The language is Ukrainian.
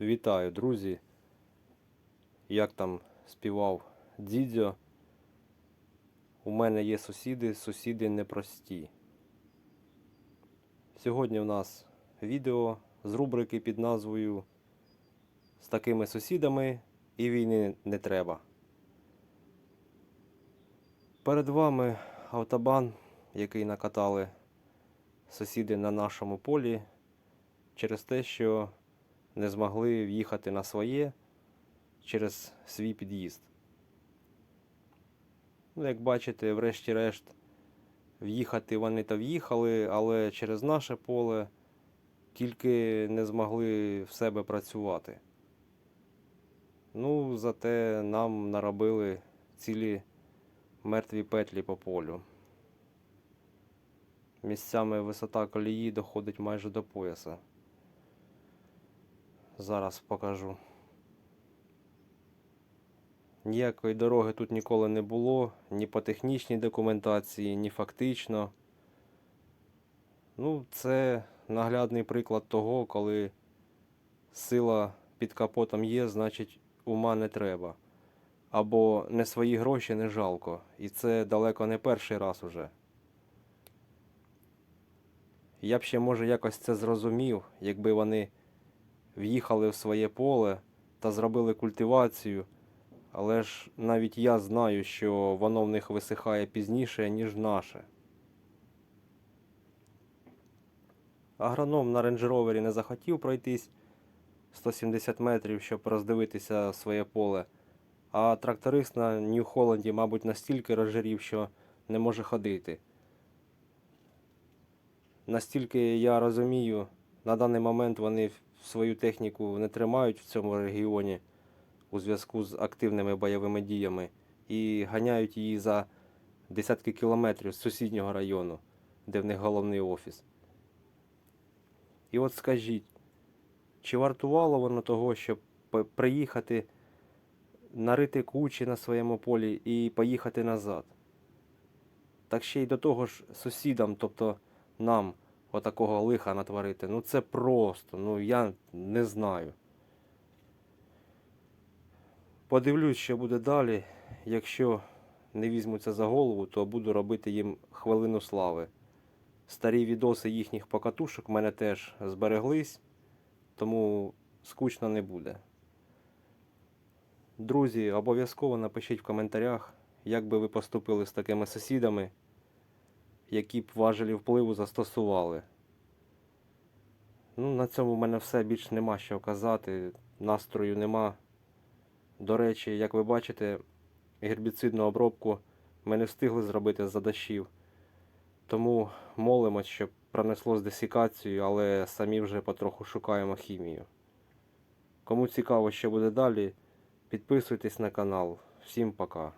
Вітаю, друзі. Як там співав Дідзьо. У мене є сусіди, сусіди непрості. Сьогодні в нас відео з рубрики під назвою З такими сусідами і війни не треба. Перед вами автобан, який накатали сусіди на нашому полі через те, що не змогли в'їхати на своє через свій під'їзд. Ну, як бачите, врешті-решт, в'їхати вони то в'їхали, але через наше поле тільки не змогли в себе працювати. Ну, зате нам наробили цілі мертві петлі по полю. Місцями висота колії доходить майже до пояса. Зараз покажу. Ніякої дороги тут ніколи не було, ні по технічній документації, ні фактично. Ну, це наглядний приклад того, коли сила під капотом є, значить ума не треба. Або не свої гроші не жалко. І це далеко не перший раз уже. Я б ще, може, якось це зрозумів, якби вони в'їхали в своє поле та зробили культивацію, але ж навіть я знаю, що воно в них висихає пізніше, ніж наше. Агроном на рейндж-ровері не захотів пройтись 170 метрів, щоб роздивитися своє поле, а тракторист на Нью-Холланді, мабуть, настільки розжирів, що не може ходити. Настільки я розумію, на даний момент вони свою техніку не тримають в цьому регіоні у зв'язку з активними бойовими діями і ганяють її за десятки кілометрів з сусіднього району, де в них головний офіс. І от скажіть, чи вартувало воно того, щоб приїхати, нарити кучі на своєму полі і поїхати назад? Так ще й до того ж сусідам, тобто нам отакого лиха натворити. Ну це просто, ну я не знаю. Подивлюсь, що буде далі. Якщо не візьмуться за голову, то буду робити їм хвилину слави. Старі відоси їхніх покатушок в мене теж збереглись, тому скучно не буде. Друзі, обов'язково напишіть в коментарях, як би ви поступили з такими сусідами, які б важелі впливу застосували. Ну, на цьому в мене все більш нема що казати. Настрою нема. До речі, як ви бачите, гербіцидну обробку ми не встигли зробити за дощів. Тому молимось, щоб пронесло з десікацією, але самі вже потроху шукаємо хімію. Кому цікаво, що буде далі, підписуйтесь на канал. Всім пока.